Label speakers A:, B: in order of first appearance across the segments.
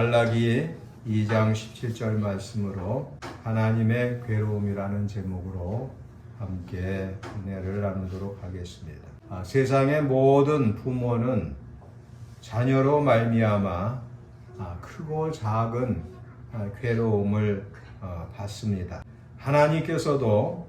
A: 말라기 2장 17절 말씀으로 하나님의 괴로움이라는 제목으로 함께 은혜를 나누도록 하겠습니다. 아, 세상의 모든 부모는 자녀로 말미암아 아, 크고 작은 아, 괴로움을 어, 받습니다. 하나님께서도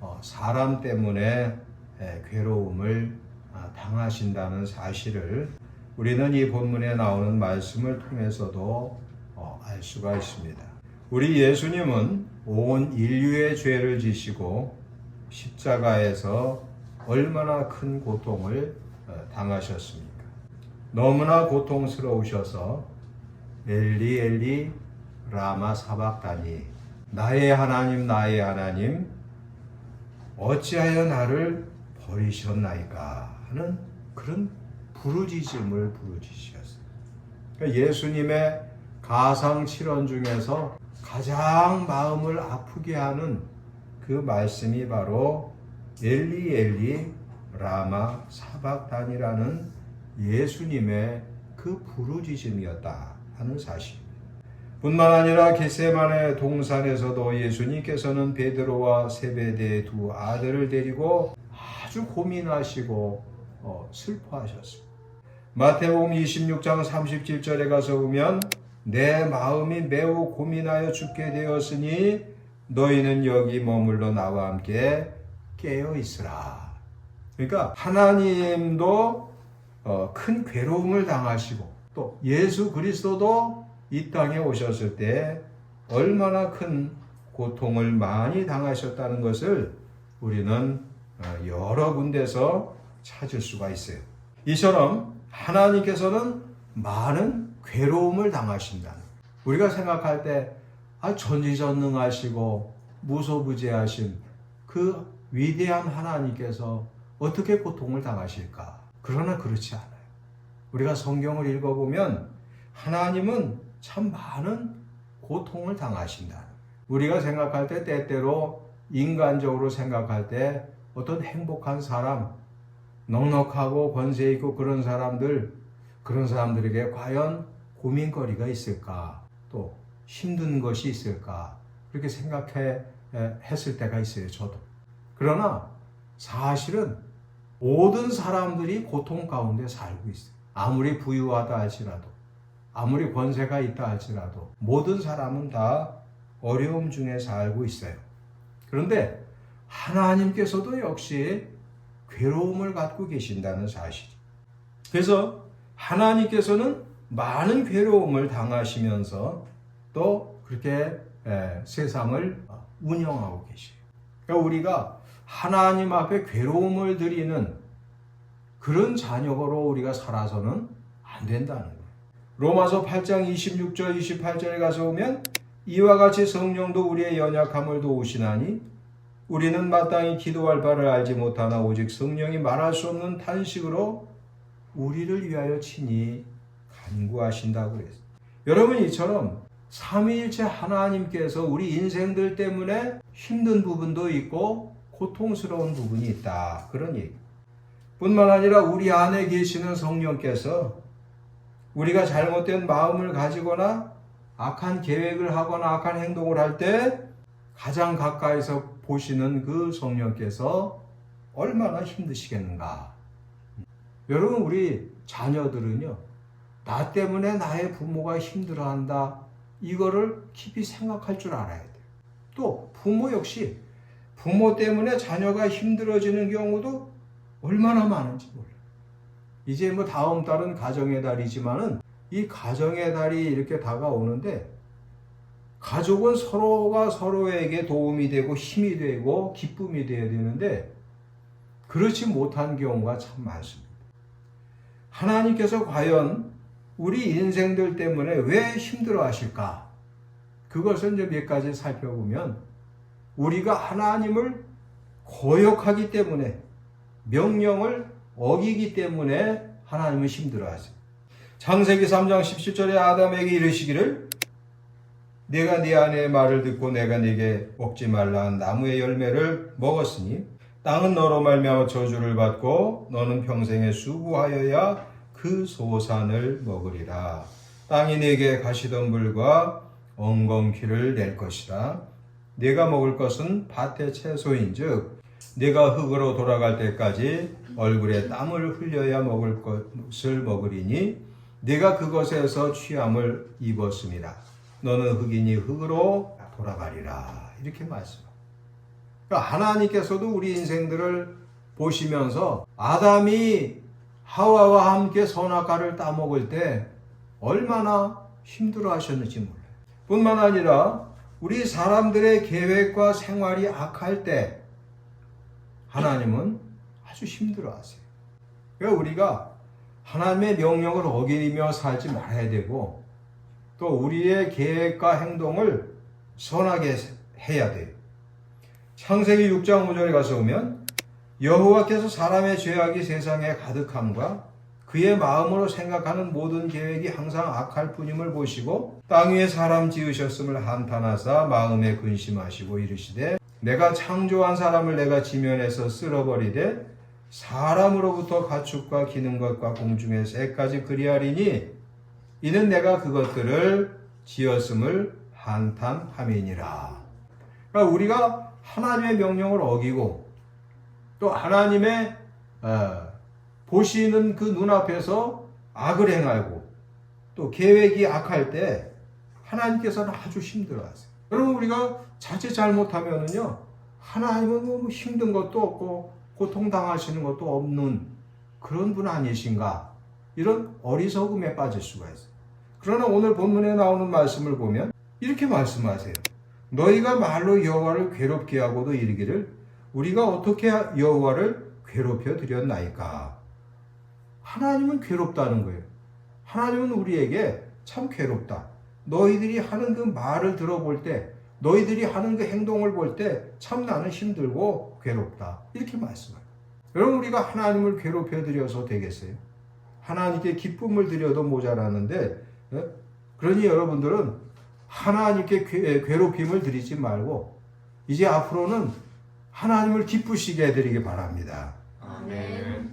A: 어, 사람 때문에 에, 괴로움을 아, 당하신다는 사실을 우리는 이 본문에 나오는 말씀을 통해서도 어, 알 수가 있습니다. 우리 예수님은 온 인류의 죄를 지시고 십자가에서 얼마나 큰 고통을 어, 당하셨습니까? 너무나 고통스러우셔서 엘리 엘리 라마 사박다니 나의 하나님 나의 하나님 어찌하여 나를 버리셨나이까 하는 그런 부르짖음을 부르짖으셨어요. 그러니까 예수님의 가상 칠언 중에서 가장 마음을 아프게 하는 그 말씀이 바로 엘리 엘리 라마 사박단이라는 예수님의 그 부르짖음이었다 하는 사실입니다. 뿐만 아니라 겟세만의 동산에서도 예수님께서는 베드로와 세베대의 두 아들을 데리고 아주 고민하시고 어, 슬퍼하셨습니다. 마태복음 26장 37절에 가서 보면 내 마음이 매우 고민하여 죽게 되었으니 너희는 여기 머물러 나와 함께 깨어 있으라. 그러니까 하나님도 어, 큰 괴로움을 당하시고 또 예수 그리스도도 이 땅에 오셨을 때 얼마나 큰 고통을 많이 당하셨다는 것을 우리는 어, 여러 군데서 찾을 수가 있어요. 이처럼 하나님께서는 많은 괴로움을 당하신다. 우리가 생각할 때 아, 전지전능하시고 무소부재하신 그 위대한 하나님께서 어떻게 고통을 당하실까? 그러나 그렇지 않아요. 우리가 성경을 읽어보면 하나님은 참 많은 고통을 당하신다. 우리가 생각할 때 때때로 인간적으로 생각할 때 어떤 행복한 사람, 넉넉하고 권세 있고 그런 사람들, 그런 사람들에게 과연 고민거리가 있을까? 또 힘든 것이 있을까? 그렇게 생각해 했을 때가 있어요, 저도. 그러나 사실은 모든 사람들이 고통 가운데 살고 있어요. 아무리 부유하다 할지라도, 아무리 권세가 있다 할지라도, 모든 사람은 다 어려움 중에 살고 있어요. 그런데 하나님께서도 역시 괴로움을 갖고 계신다는 사실. 그래서 하나님께서는 많은 괴로움을 당하시면서 또 그렇게 세상을 운영하고 계셔요. 그러니까 우리가 하나님 앞에 괴로움을 드리는 그런 자녀로 우리가 살아서는 안 된다는 거예요. 로마서 8장 26절 28절에 가서 보면 이와 같이 성령도 우리의 연약함을 도우시나니 우리는 마땅히 기도할 바를 알지 못하나 오직 성령이 말할 수 없는 탄식으로 우리를 위하여 친히 간구하신다고 그랬어요. 여러분 이처럼 삼위일체 하나님께서 우리 인생들 때문에 힘든 부분도 있고 고통스러운 부분이 있다. 그런 얘기. 뿐만 아니라 우리 안에 계시는 성령께서 우리가 잘못된 마음을 가지거나 악한 계획을 하거나 악한 행동을 할 때 가장 가까이서 보시는 그 성령께서 얼마나 힘드시겠는가. 여러분, 우리 자녀들은요, 나 때문에 나의 부모가 힘들어 한다. 이거를 깊이 생각할 줄 알아야 돼요. 또, 부모 역시 부모 때문에 자녀가 힘들어지는 경우도 얼마나 많은지 몰라요. 이제 뭐 다음 달은 가정의 달이지만은 이 가정의 달이 이렇게 다가오는데 가족은 서로가 서로에게 도움이 되고 힘이 되고 기쁨이 되어야 되는데 그렇지 못한 경우가 참 많습니다. 하나님께서 과연 우리 인생들 때문에 왜 힘들어 하실까? 그것을 이제 몇 가지 살펴보면 우리가 하나님을 거역하기 때문에 명령을 어기기 때문에 하나님은 힘들어 하세요. 창세기 3장 17절에 아담에게 이르시기를 내가 네 아내의 말을 듣고 내가 네게 먹지 말라 한 나무의 열매를 먹었으니 땅은 너로 말미암아 저주를 받고 너는 평생에 수고하여야 그 소산을 먹으리라. 땅이 내게 가시덤불과 엉겅퀴를 낼 것이다. 네가 먹을 것은 밭의 채소인즉 네가 흙으로 돌아갈 때까지 얼굴에 땀을 흘려야 먹을 것을 먹으리니 네가 그것에서 취함을 입었음이라. 너는 흙이니 흙으로 돌아가리라. 이렇게 말씀합니다. 그러니까 하나님께서도 우리 인생들을 보시면서 아담이 하와와 함께 선악과를 따먹을 때 얼마나 힘들어 하셨는지 몰라요. 뿐만 아니라 우리 사람들의 계획과 생활이 악할 때 하나님은 아주 힘들어 하세요. 그러니까 우리가 하나님의 명령을 어기며 살지 말아야 되고 또 우리의 계획과 행동을 선하게 해야 돼요. 창세기 6장 5절에 가서 보면 여호와께서 사람의 죄악이 세상에 가득함과 그의 마음으로 생각하는 모든 계획이 항상 악할 뿐임을 보시고 땅 위에 사람 지으셨음을 한탄하사 마음에 근심하시고 이르시되 내가 창조한 사람을 내가 지면에서 쓸어버리되 사람으로부터 가축과 기는 것과 공중의 새까지 그리하리니 이는 내가 그것들을 지었음을 한탄함이니라. 그러니까 우리가 하나님의 명령을 어기고 또 하나님의 어, 보시는 그 눈앞에서 악을 행하고 또 계획이 악할 때 하나님께서는 아주 힘들어하세요. 여러분 우리가 자칫 잘못하면은요 하나님은 뭐 힘든 것도 없고 고통 당하시는 것도 없는 그런 분 아니신가 이런 어리석음에 빠질 수가 있어요. 그러나 오늘 본문에 나오는 말씀을 보면 이렇게 말씀하세요. 너희가 말로 여호와를 괴롭게 하고도 이르기를 우리가 어떻게 여호와를 괴롭혀 드렸나이까. 하나님은 괴롭다는 거예요. 하나님은 우리에게 참 괴롭다. 너희들이 하는 그 말을 들어볼 때, 너희들이 하는 그 행동을 볼 때 참 나는 힘들고 괴롭다. 이렇게 말씀해요. 여러분 우리가 하나님을 괴롭혀 드려서 되겠어요? 하나님께 기쁨을 드려도 모자라는데 예? 그러니 여러분들은 하나님께 괴- 괴롭힘을 드리지 말고 이제 앞으로는 하나님을 기쁘시게 해드리기 바랍니다.
B: 아멘.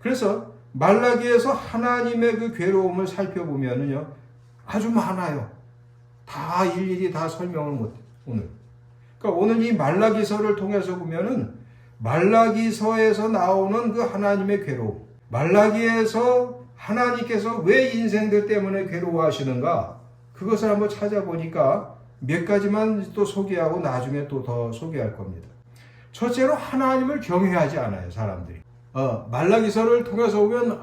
A: 그래서 말라기에서 하나님의 그 괴로움을 살펴보면은요 아주 많아요. 다 일일이 다 설명을 못해 오늘. 그러니까 오늘 이 말라기서를 통해서 보면은 말라기서에서 나오는 그 하나님의 괴로움, 말라기에서 하나님께서 왜 인생들 때문에 괴로워하시는가 그것을 한번 찾아보니까 몇 가지만 또 소개하고 나중에 또 더 소개할 겁니다. 첫째로 하나님을 경외하지 않아요 사람들이. 어, 말라기서를 통해서 보면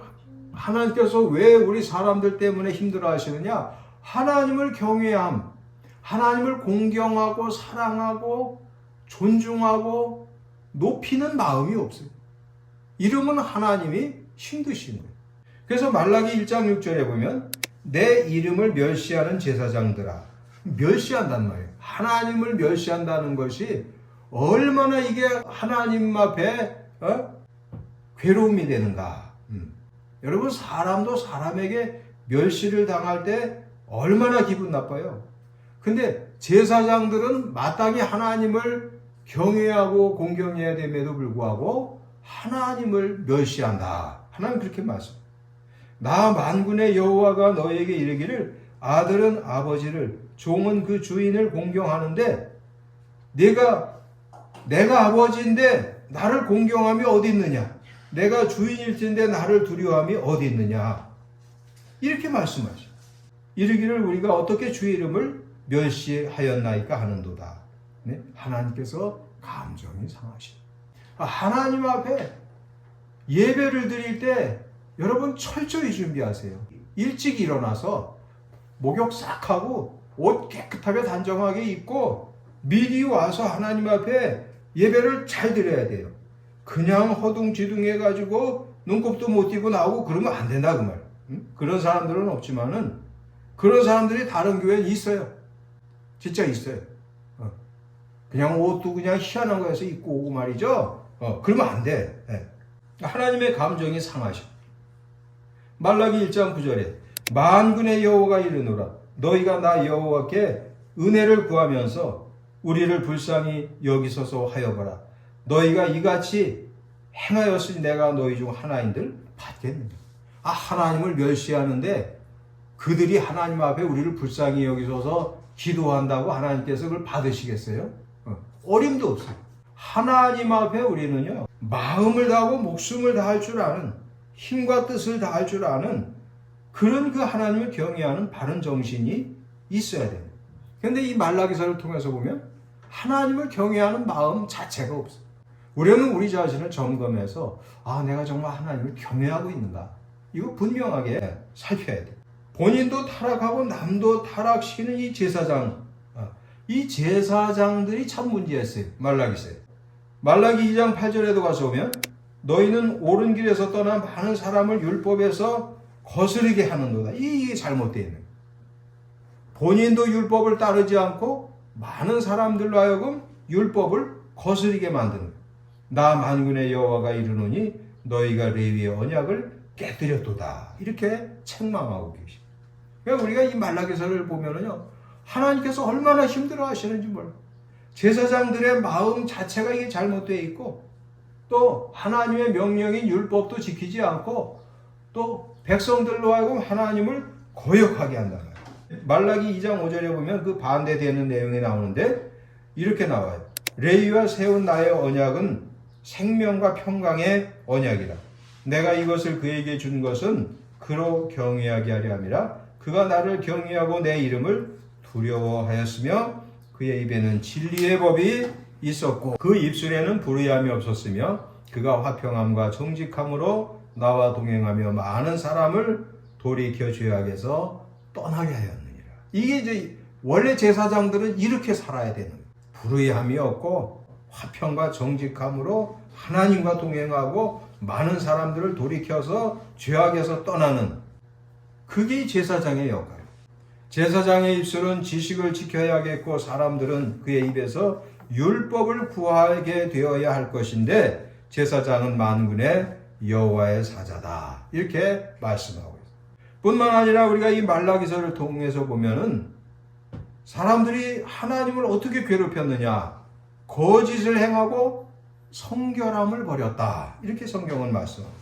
A: 하나님께서 왜 우리 사람들 때문에 힘들어 하시느냐? 하나님을 경외함, 하나님을 공경하고 사랑하고 존중하고 높이는 마음이 없어요. 이름은 하나님이 거예요. 그래서 말라기 1장 6절에 보면 내 이름을 멸시하는 제사장들아 멸시한단 말이에요. 하나님을 멸시한다는 것이 얼마나 이게 하나님 앞에 어? 괴로움이 되는가. 음. 여러분 사람도 사람에게 멸시를 당할 때 얼마나 기분 나빠요. 근데 제사장들은 마땅히 하나님을 경외하고 공경해야 됨에도 불구하고 하나님을 멸시한다. 하나님 그렇게 말씀. 나 만군의 여호와가 너에게 이르기를 아들은 아버지를 종은 그 주인을 공경하는데 내가 내가 아버지인데 나를 공경함이 어디 있느냐? 내가 주인일 텐데 나를 두려워함이 어디 있느냐? 이렇게 말씀하죠. 이르기를 우리가 어떻게 주의 이름을 멸시하였나이까 하는도다. 네? 하나님께서 감정이 상하시다. 아, 하나님 앞에 예배를 드릴 때 여러분 철저히 준비하세요. 일찍 일어나서 목욕 싹 하고 옷 깨끗하게 단정하게 입고 미리 와서 하나님 앞에 예배를 잘 드려야 돼요. 그냥 허둥지둥 해 가지고 눈곱도 못 띄고 나오고 그러면 안 된다 그 말. 응? 그런 사람들은 없지만은 그런 사람들이 다른 교회에 있어요. 진짜 있어요. 어. 그냥 옷도 그냥 희한한 거에서 입고 오고 말이죠. 어, 그러면 안 돼. 예. 하나님의 감정이 상하셔. 말라기 1장 9절에 만군의 여호와가 이르노라 너희가 나 여호와께 은혜를 구하면서 우리를 불쌍히 여기소서 하여 보라 너희가 이같이 행하였으니 내가 너희 중 하나인들 받겠느냐 아 하나님을 멸시하는데 그들이 하나님 앞에 우리를 불쌍히 여기셔서 기도한다고 하나님께서 그걸 받으시겠어요? 어, 어림도 없어요. 하나님 앞에 우리는요, 마음을 다하고 목숨을 다할 줄 아는, 힘과 뜻을 다할 줄 아는 그런 그 하나님을 경외하는 바른 정신이 있어야 돼요. 근데 이 말라기서를 통해서 보면 하나님을 경외하는 마음 자체가 없어요. 우리는 우리 자신을 점검해서 아 내가 정말 하나님을 경외하고 있는가 이거 분명하게 살펴야 돼. 본인도 타락하고 남도 타락시키는 이 제사장, 아, 이 제사장들이 참 문제였어요. 말라기서에. 말라기 2장 8절에도 가서 보면 너희는 옳은 길에서 떠나 많은 사람을 율법에서 거스르게 하는도다. 이게 잘못되어 있는. 본인도 율법을 따르지 않고 많은 사람들로 하여금 율법을 거스르게 만드는. 나 만군의 여호와가 이르노니 너희가 레위의 언약을 깨뜨렸도다. 이렇게 책망하고 계십니다. 그러니까 우리가 이 말라기서를 보면은요. 하나님께서 얼마나 힘들어 하시는지 몰라. 제사장들의 마음 자체가 이게 잘못되어 있고 또 하나님의 명령인 율법도 지키지 않고 또 백성들로 하여금 하나님을 거역하게 한다. 말라기 2장 5절에 보면 그 반대되는 내용이 나오는데 이렇게 나와요. 레위와 세운 나의 언약은 생명과 평강의 언약이라. 내가 이것을 그에게 준 것은 그로 경외하게 하려 함이라. 그가 나를 경외하고 내 이름을 두려워하였으며 그의 입에는 진리의 법이 있었고 그 입술에는 불의함이 없었으며 그가 화평함과 정직함으로 나와 동행하며 많은 사람을 돌이켜 죄악에서 떠나게 하였느니라. 이게 이제 원래 제사장들은 이렇게 살아야 되는 거예요. 불의함이 없고 화평과 정직함으로 하나님과 동행하고 많은 사람들을 돌이켜서 죄악에서 떠나는 그게 제사장의 역할. 제사장의 입술은 지식을 지켜야겠고 사람들은 그의 입에서 율법을 구하게 되어야 할 것인데 제사장은 만군의 여호와의 사자다. 이렇게 말씀하고 있습니다. 뿐만 아니라 우리가 이 말라기서를 통해서 보면은 사람들이 하나님을 어떻게 괴롭혔느냐? 거짓을 행하고 성결함을 버렸다. 이렇게 성경은 말씀합니다.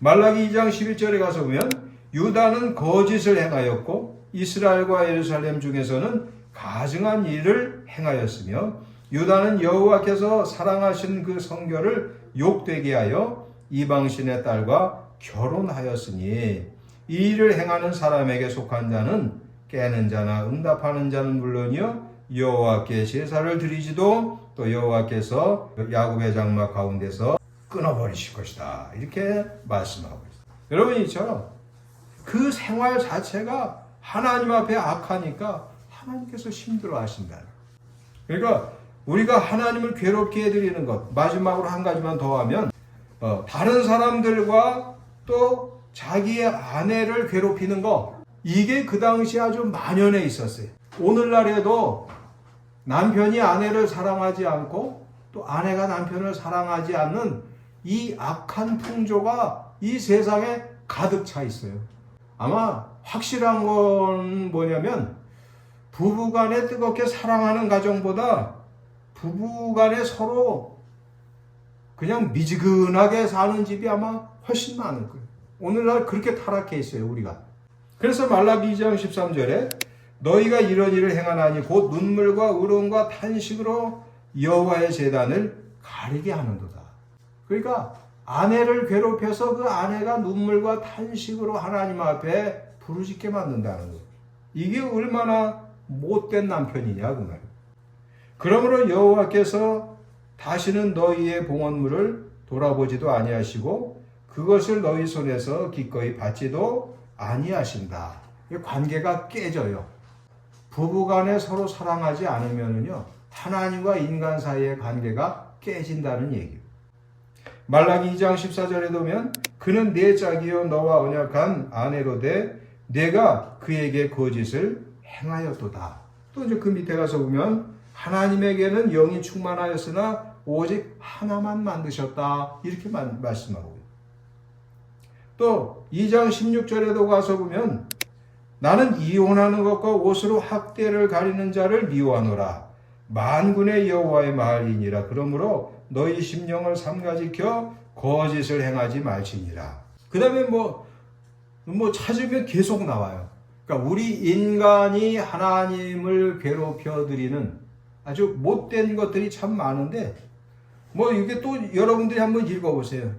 A: 말라기 2장 11절에 가서 보면 유다는 거짓을 행하였고 이스라엘과 예루살렘 중에서는 가증한 일을 행하였으며 유다는 여호와께서 사랑하신 그 성결을 욕되게 하여 이방신의 딸과 결혼하였으니 이 일을 행하는 사람에게 속한 자는 깨는 자나 응답하는 자는 물론이요 여호와께 제사를 드리지도 또 여호와께서 야곱의 장막 가운데서 끊어버리실 것이다 이렇게 말씀하고 있습니다. 여러분 이처럼 그 생활 자체가 하나님 앞에 악하니까 하나님께서 힘들어하신다. 그러니까 우리가 하나님을 괴롭게 해드리는 것 마지막으로 한 가지만 더 하면 어, 다른 사람들과 또 자기의 아내를 괴롭히는 거 이게 그 당시 아주 만연해 있었어요. 오늘날에도 남편이 아내를 사랑하지 않고 또 아내가 남편을 사랑하지 않는 이 악한 풍조가 이 세상에 가득 차 있어요. 아마 확실한 건 뭐냐면 부부 간에 뜨겁게 사랑하는 가정보다 부부 간에 서로 그냥 미지근하게 사는 집이 아마 훨씬 많을 거예요. 오늘날 그렇게 타락해 있어요, 우리가. 그래서 말라기 2장 13절에 너희가 이런 일을 행하나니 곧 눈물과 울음과 탄식으로 여호와의 제단을 가리게 하는도다. 그러니까 아내를 괴롭혀서 그 아내가 눈물과 탄식으로 하나님 앞에 부르짖게 만든다는 거. 이게 얼마나 못된 남편이냐 그 말. 그러므로 여호와께서 다시는 너희의 봉헌물을 돌아보지도 아니하시고 그것을 너희 손에서 기꺼이 받지도 아니하신다. 관계가 깨져요. 부부간에 서로 사랑하지 않으면요 하나님과 인간 사이의 관계가 깨진다는 얘기예요. 말라기 2장 14절에 보면 그는 내 짝이요 너와 언약한 아내로 돼 내가 그에게 거짓을 행하였도다. 또 이제 그 밑에 가서 보면 하나님에게는 영이 충만하였으나 오직 하나만 만드셨다. 이렇게 말씀하고 또 2장 16절에도 가서 보면 나는 이혼하는 것과 옷으로 학대를 가리는 자를 미워하노라. 만군의 여호와의 말이니라. 그러므로 너희 심령을 삼가 지켜 거짓을 행하지 말지니라. 그 다음에 뭐, 뭐 찾으면 계속 나와요. 그러니까 우리 인간이 하나님을 괴롭혀 드리는 아주 못된 것들이 참 많은데 뭐 이게 또 여러분들이 한번 읽어보세요.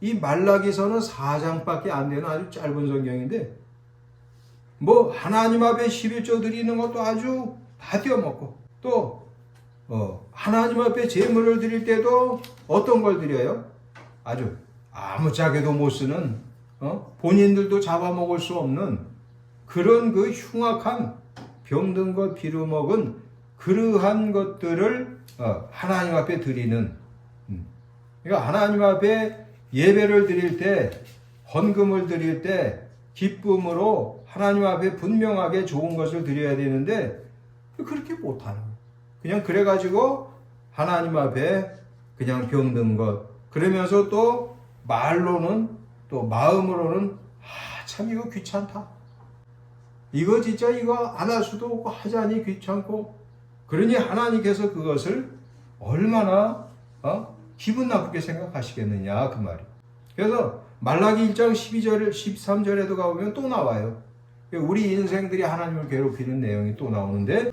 A: 이 말라기서는 4장밖에 안 되는 아주 짧은 성경인데 뭐 하나님 앞에 11조 드리는 것도 아주 다 띄어먹고 또 어, 하나님 앞에 제물을 드릴 때도 어떤 걸 드려요? 아주 아무짝에도 못 쓰는 어? 본인들도 잡아먹을 수 없는 그런 그 흉악한 병든 것 비루먹은 그러한 것들을 어, 하나님 앞에 드리는 음. 그러니까 하나님 앞에 예배를 드릴 때 헌금을 드릴 때 기쁨으로 하나님 앞에 분명하게 좋은 것을 드려야 되는데 그렇게 못하는. 그냥 그래가지고 하나님 앞에 그냥 병든 것 그러면서 또 말로는 또 마음으로는 아, 참 이거 귀찮다. 이거 진짜 이거 안 할 수도 없고 하자니 귀찮고 그러니 하나님께서 그것을 얼마나 어? 기분 나쁘게 생각하시겠느냐 그 말이. 그래서 말라기 1장 12절 13절에도 가보면 또 나와요. 우리 인생들이 하나님을 괴롭히는 내용이 또 나오는데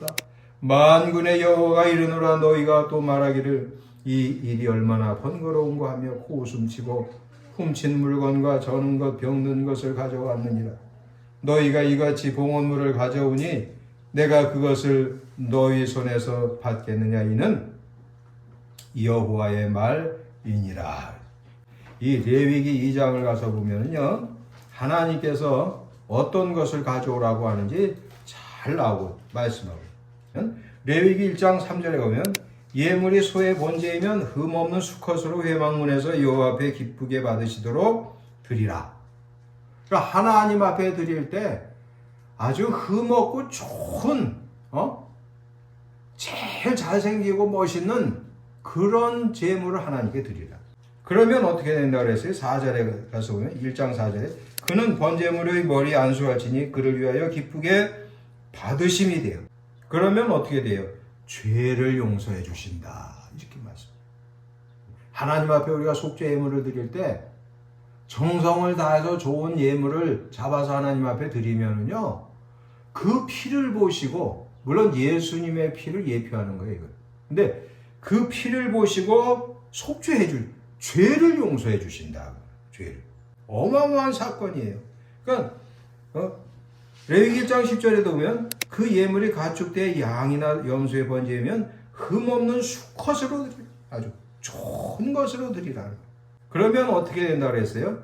A: 만군의 여호와가 이르노라 너희가 또 말하기를 이 일이 얼마나 번거로운가 하며 코웃음치고 훔친 물건과 저는 것 병든 것을 가져왔느니라 너희가 이같이 봉헌물을 가져오니 내가 그것을 너희 손에서 받겠느냐 이는 여호와의 말이니라 이 레위기 2장을 가서 보면은요 하나님께서 어떤 것을 가져오라고 하는지 잘 나오고 말씀하고 레위기 1장 3절에 보면 예물이 소의 번제이면 흠 없는 수컷으로 회막문에서 여호와 앞에 기쁘게 받으시도록 드리라. 그러니까 하나님 앞에 드릴 때 아주 흠 없고 좋은 어? 제일 잘생기고 멋있는 그런 제물을 하나님께 드리라. 그러면 어떻게 된다 그랬어요? 4절에 가서 보면 1장 4절에 그는 번제물의 머리 안수할지니 그를 위하여 기쁘게 받으심이 돼요. 그러면 어떻게 돼요? 죄를 용서해 주신다. 이렇게 말씀. 하나님 앞에 우리가 속죄 예물을 드릴 때 정성을 다해서 좋은 예물을 잡아서 하나님 앞에 드리면은요. 그 피를 보시고 물론 예수님의 피를 예표하는 거예요, 이거. 근데 그 피를 보시고 속죄해 줄 죄를 용서해 주신다. 죄를. 어마어마한 사건이에요. 그러니까 어? 레위기 1장 10절에도 보면 그 예물이 가축대 양이나 염소의 번제면 흠 없는 수컷으로 드리 아주 좋은 것으로 드리라. 그러면 어떻게 된다 그랬어요?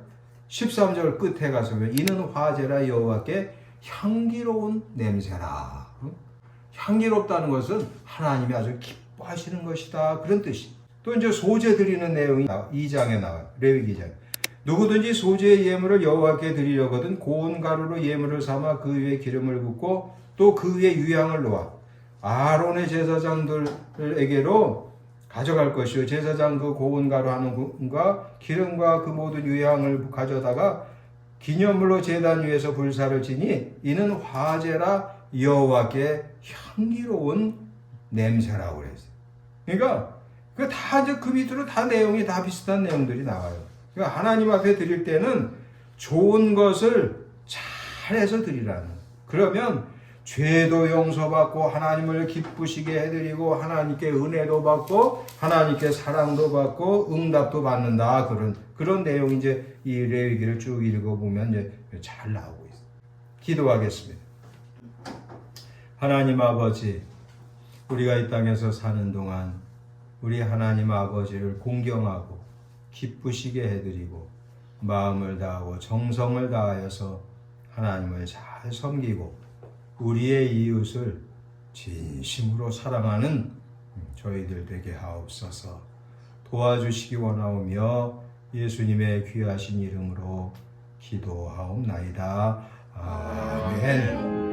A: 13절 끝에 가서 이는 화제라 여호와께 향기로운 냄새라. 향기롭다는 것은 하나님이 아주 기뻐하시는 것이다. 그런 뜻이. 또 이제 소재 드리는 내용이 2장에 나와요. 레위기 2장. 누구든지 소재의 예물을 여호와께 드리려거든 고운 가루로 예물을 삼아 그 위에 기름을 붓고 또 그 위에 유향을 놓아 아론의 제사장들에게로 가져갈 것이요 제사장 그 고운 가루 하는 분과 기름과 그 모든 유향을 가져다가 기념물로 제단 위에서 불사를 지니 이는 화제라 여호와께 향기로운 냄새라고 그랬어요. 그러니까 그다 이제 그 밑으로 다 내용이 다 비슷한 내용들이 나와요. 그러니까 하나님 앞에 드릴 때는 좋은 것을 잘해서 드리라는. 그러면 죄도 용서받고 하나님을 기쁘시게 해드리고 하나님께 은혜도 받고 하나님께 사랑도 받고 응답도 받는다 그런 그런 내용이 이제 이 레위기를 쭉 읽어보면 이제 잘 나오고 있어요. 기도하겠습니다. 하나님 아버지, 우리가 이 땅에서 사는 동안 우리 하나님 아버지를 공경하고 기쁘시게 해드리고 마음을 다하고 정성을 다하여서 하나님을 잘 섬기고 우리의 이웃을 진심으로 사랑하는 저희들 되게 하옵소서 도와주시기 원하오며 예수님의 귀하신 이름으로 기도하옵나이다. 아멘.